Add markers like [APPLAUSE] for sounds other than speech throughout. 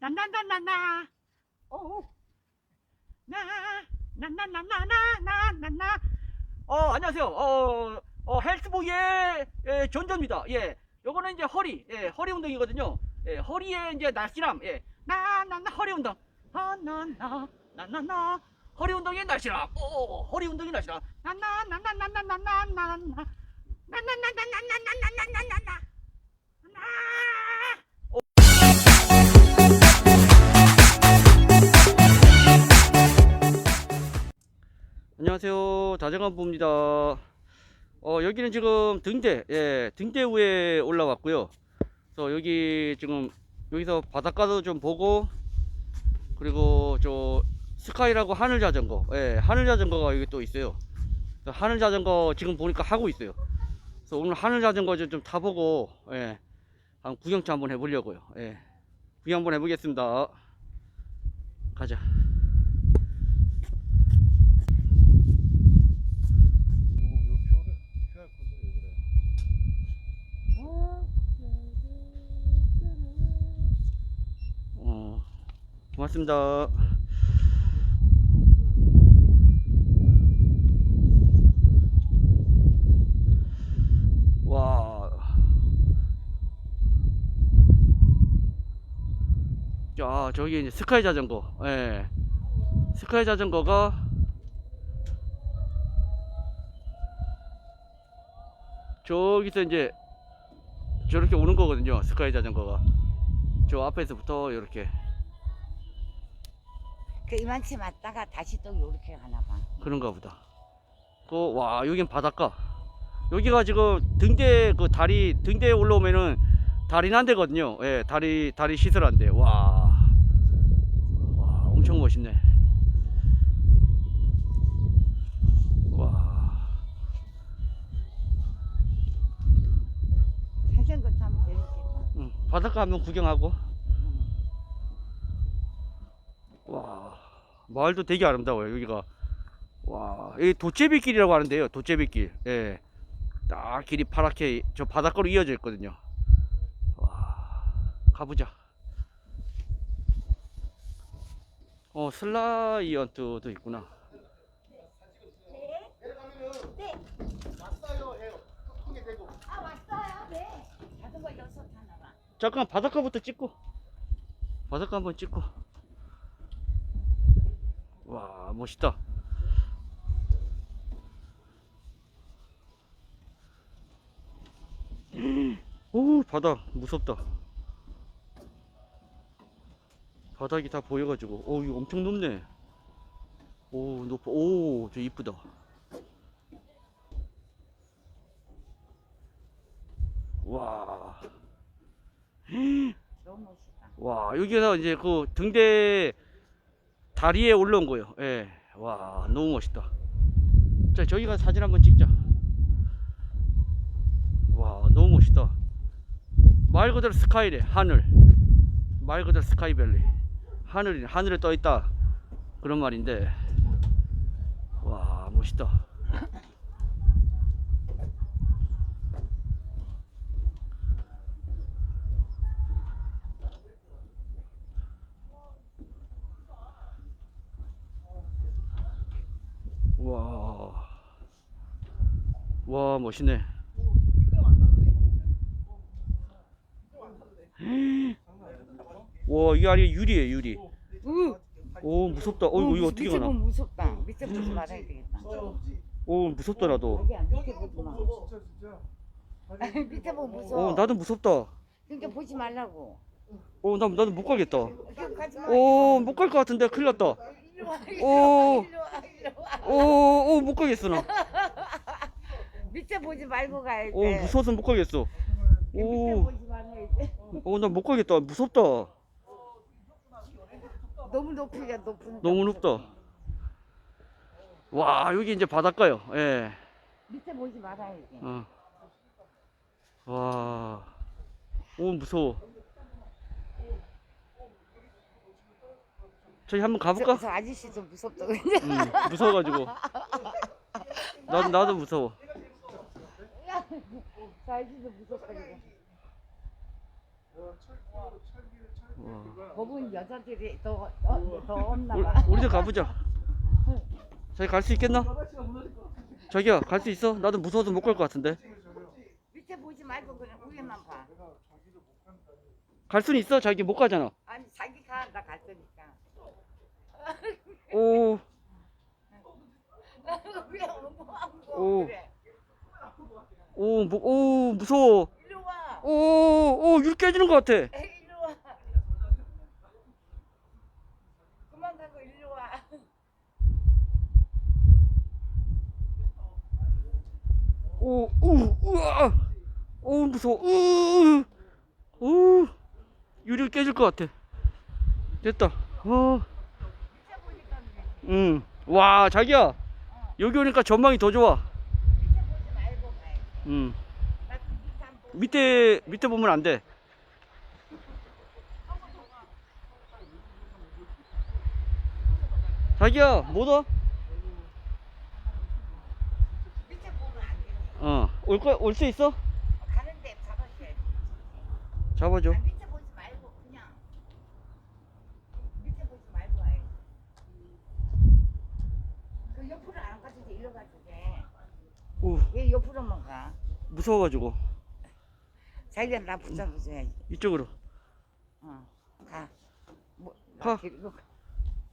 나나나나나 오 나나나나나나나나 어 안녕하세요 어, 어 헬스보이의 예, 존조입니다 예 요거는 이제 허리 예 허리 운동이거든요 예 허리에 이제 날씬함 예 나나나 허리 운동 나나나 나나나 허리 운동의 날씬함 오 허리 운동의 날씬함 나나나나나나나나나 나 나나나나나나나나나나 다정한부입니다. 어 여기는 지금 등대 예 등대 위에 올라왔고요. 그래서 여기 지금 여기서 바닷가도 좀 보고 그리고 저 스카이라고 하늘 자전거 예 하늘 자전거가 여기 또 있어요. 하늘 자전거 지금 보니까 하고 있어요. 그래서 오늘 하늘 자전거 좀, 좀 타보고 예 한 구경차 한번 해보려고요. 예 구경 한번 해보겠습니다. 가자 어, 고맙습니다. 와. 야, 저기 이제 스카이 자전거. 예. 스카이 자전거가 저기서 이제 저렇게 오는 거거든요. 스카이 자전거가. 저 앞에서부터 이렇게 그 이만치 맞다가 다시 또 요렇게 가나 봐. 그런가 보다. 그, 와, 여긴 바닷가. 여기가 지금 등대, 그 다리, 등대에 올라오면은 다리 난 데거든요. 예, 다리, 다리 시설한데. 와. 와, 엄청 멋있네. 와. 자전거 타면 재밌겠다. 응, 바닷가 한번 구경하고. 응. 와. 마을도 되게 아름다워요, 여기가. 와, 이 도제비길이라고 하는데요, 도제비길. 예. 딱 길이 파랗게 저 바닷가로 이어져 있거든요. 와, 가보자. 어, 슬라이언트도 있구나. 아 왔어요. 네. 자전거 여섯 타나 봐. 잠깐 바닷가부터 찍고. 바닷가 한번 찍고. 와, 멋있다. 오, 바다 무섭다. 바닥이 다 보여가지고, 오, 이거 엄청 높네. 오, 높아. 오, 저 이쁘다. 와. 너무 멋있다. 와 여기서 이제 그 등대 다리에 올라온 거예요. 예. 와 너무 멋있다. 자 저기 가서 사진 한번 찍자. 와 너무 멋있다. 말 그대로 스카이래 하늘. 말 그대로 스카이밸리. 하늘이 하늘에 떠 있다. 그런 말인데. 와 멋있다. 와. 와, 멋있네. 와, 이게 아니 유리에 유리. 으. 오, 무섭다. 어, 이거 어떻게 밑에 가나? 보면 무섭다. 밑에 보지 말아야 되겠다. 오, 무섭다 나도. 밑에 보지 마. [LAUGHS] 밑에 보면 무서워. 어, 나도 무섭다. 그러니까 보지 말라고. 어, 나 나도 못 가겠다. 그럼 가지 마. 오, 못갈 것 같은데 큰일 났다. 일로 와. 오. 일로 와. 일로 와. 오, 오, 못 가겠어 나. 밑에 보지 말고 가야 돼. 오, 무서워서 못 가겠어. 밑에 오, 보지 말아야 돼. 어, 나 못 가겠다. 무섭다. 너무 높이가 높은. 너무 높다. 와, 여기 이제 바닷가요. 예. 밑에 보지 말아야 돼. 어. 와. 오, 무서워. 저기 한번 저, 가볼까? 저 아저씨 좀 무섭다. 응, 무서워가지고. 나도, 나도 무서워. 저 아저씨도 무섭다. 와. 거북이 여자들이 더, 더, 더 없나 우리, 봐. 우리도 가보자. 자기 갈 수 있겠나? 자기야 갈 수 있어? 나도 무서워서 못 갈 것 같은데. 밑에 보지 말고 그냥 위에만 봐. 갈 수는 있어? 자기 못 가잖아. 아니 자기 가, 나갈 거니까. 오, [LAUGHS] 왜 엉뚱하고 오. 그래? 오, 무, 오 무서워. 와. 오, 오, 율 깨지는 것 같아. 에이, 이리 와. 그만 가고 이리 와. 오, 우, 우와, 오 무서워. 우, 우, 유리 깨질 것 같아. 됐다. 어. 응. 와, 자기야. 여기 오니까 전망이 더 좋아. 나 밑에. 밑에 보면 안 돼. 자기야, 못 와? 어, 올 거, 올 수 있어? 가는데 잡아줘야지. 잡아줘. 아, 밑에 보지 말고 그냥 밑에 보지 말고 와야지. 그 옆으로 안 가도 돼. 일로 가도 돼. 오, 얘 옆으로만 가. 무서워가지고 자기가 나 붙잡아줘야지. 이쪽으로. 어, 가. 뭐, 가. 나 데리고 가.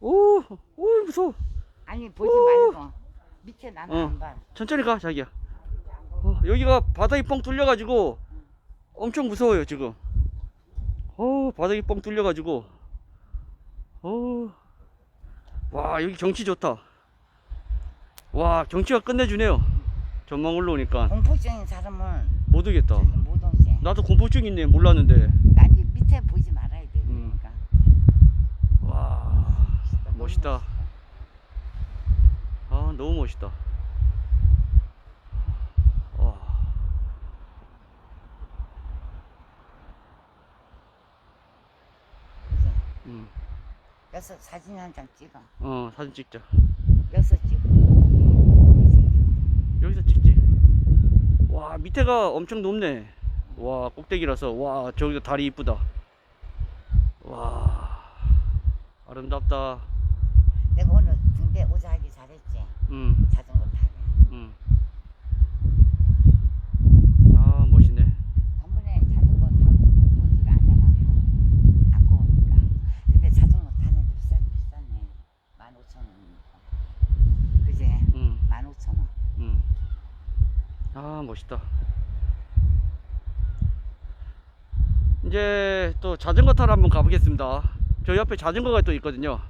오, 오 무서워. 아니 보지 오. 말고 밑에 나는 어. 안 봐. 천천히 가, 자기야. 어, 여기가 바닥이 뻥 뚫려가지고 엄청 무서워요 지금. 어, 바닥이 뻥 뚫려가지고. 어, 와 여기 경치 좋다. 와 경치가 끝내주네요. 전망 올라오니까 공포증인 사람은 못 오겠다. 저기 못 오지. 나도 공포증 있네 몰랐는데. 아니 밑에 보지 말아야 돼. 음. 그러니까. 와 너무 멋있다. 아 너무 멋있다. 와. 그지? 음. 여기서 사진 한 장 찍어. 어 사진 찍자. 여기서 찍어. 여기서 찍어. 여기서 찍지. 와 밑에가 엄청 높네. 와 꼭대기라서 와 저기도 다리 이쁘다. 와 아름답다. 내가 오늘 등대 오자 하기 잘했지. 음, 자전거 타게. 음. 아 멋있네. 전번에 자전거 타보지가 안 해갖고 아까우니까. 근데 자전거 타는데 비싸긴 비싸네. 15,000원이니까. 그지? 음, 15,000원. 음. 아 멋있다. 이제 또 자전거 타러 한번 가보겠습니다. 저 옆에 자전거가 또 있거든요.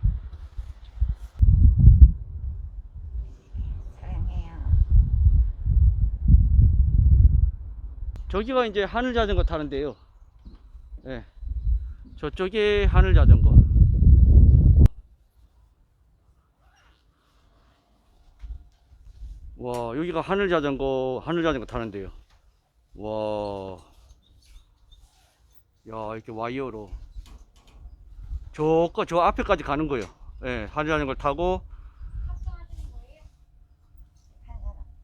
사랑해요. 저기가 이제 하늘 자전거 타는데요. 예. 저쪽에 하늘 자전거. 와, 여기가 하늘 자전거, 하늘 자전거 타는데요. 와. 야, 이렇게 와이어로. 저, 거- 저 앞에까지 가는 거예요. 예, 하늘 자전거 타고.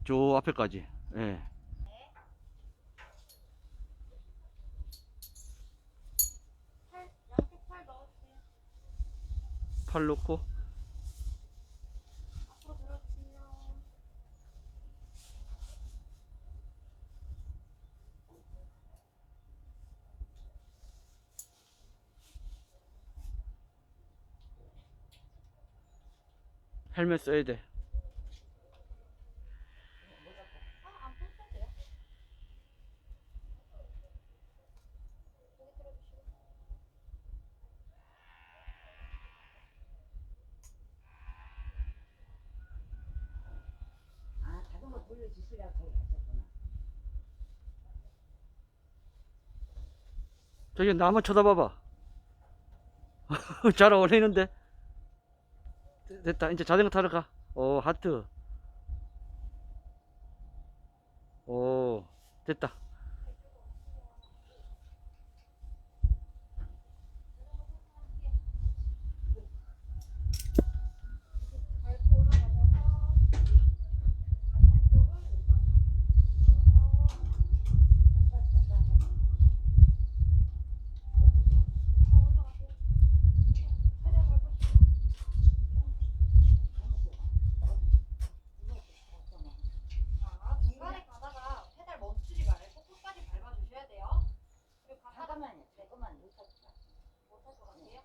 저 앞에까지. 예. 팔 놓고. 앞으로 들어주세요. 헬멧 써야 돼. 아, 안 풀어도 돼요? 여기 들어주시고. 아, 자전거 돌려주시라 고 하셨구나. 저기 나 한번 쳐다봐봐. [LAUGHS] 잘 어울리는데. 됐다. 이제 자전거 타러 가. 오, 하트. 오, 됐다. 밟고 올라가셔서 다리 한쪽을 올라가서 더 올라가세요.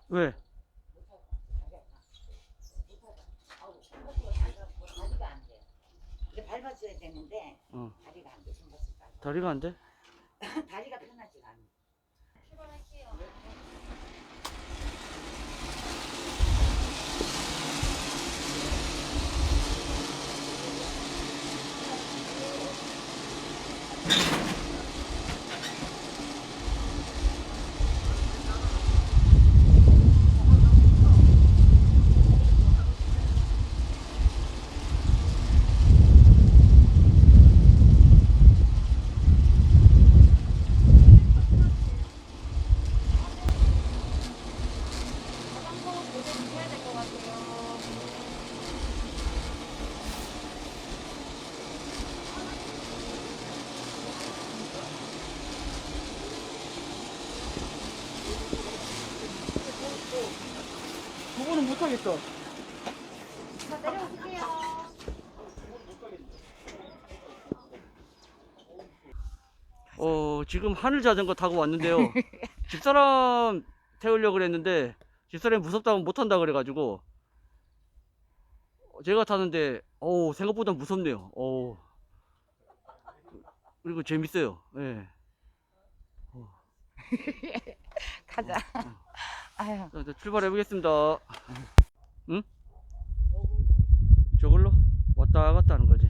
왜? 다리가 안 돼. 이게 밟아줘야 되는데 어. 다리가 안 돼. 밟아. 다리가 안 돼? [LAUGHS] 다리가 편하지가 않아. 출발할게요. 그거는 못하겠어. 자, 내려오세요. 어, 지금 하늘 자전거 타고 왔는데요. [LAUGHS] 집사람 태우려고 그랬는데, 집사람이 무섭다고 못 탄다 그래가지고, 어, 제가 타는데, 어우, 생각보다 무섭네요. 어우. 그리고 재밌어요. 예. [LAUGHS] 가자. 아유. 자, 이제 출발해 보겠습니다. 응? 저걸로 왔다 갔다 하는 거지.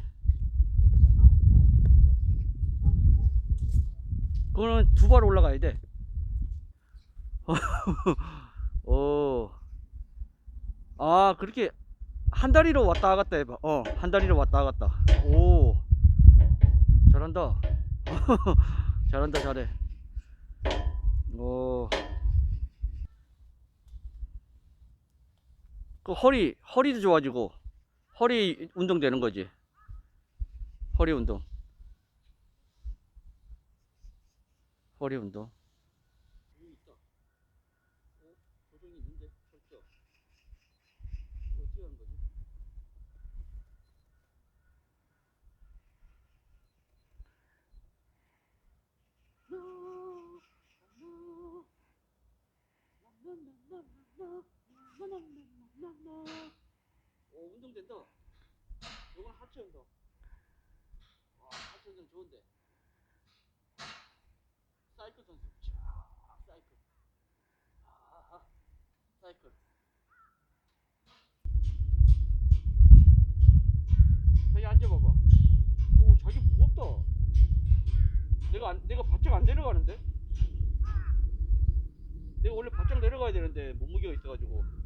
그거는 두 발 올라가야 돼. 오. [LAUGHS] 아, 그렇게 한 다리로 왔다 갔다 해봐. 어, 한 다리로 왔다 갔다. 오. 잘한다. [LAUGHS] 잘한다, 잘해. 오. 그 허리 허리도 좋아지고 허리 운동 되는 거지 허리 운동 허리 운동 오 운동 된다. 이건 하체 운동. 와 하체 운동 좋은데. 사이클 선수. 자, 사이클. 아하. 사이클. 자기 앉아봐봐. 오 자기 무겁다. 내가 안, 내가 바짝 안 내려가는데? 내가 원래 바짝 내려가야 되는데 몸무게가 있어가지고.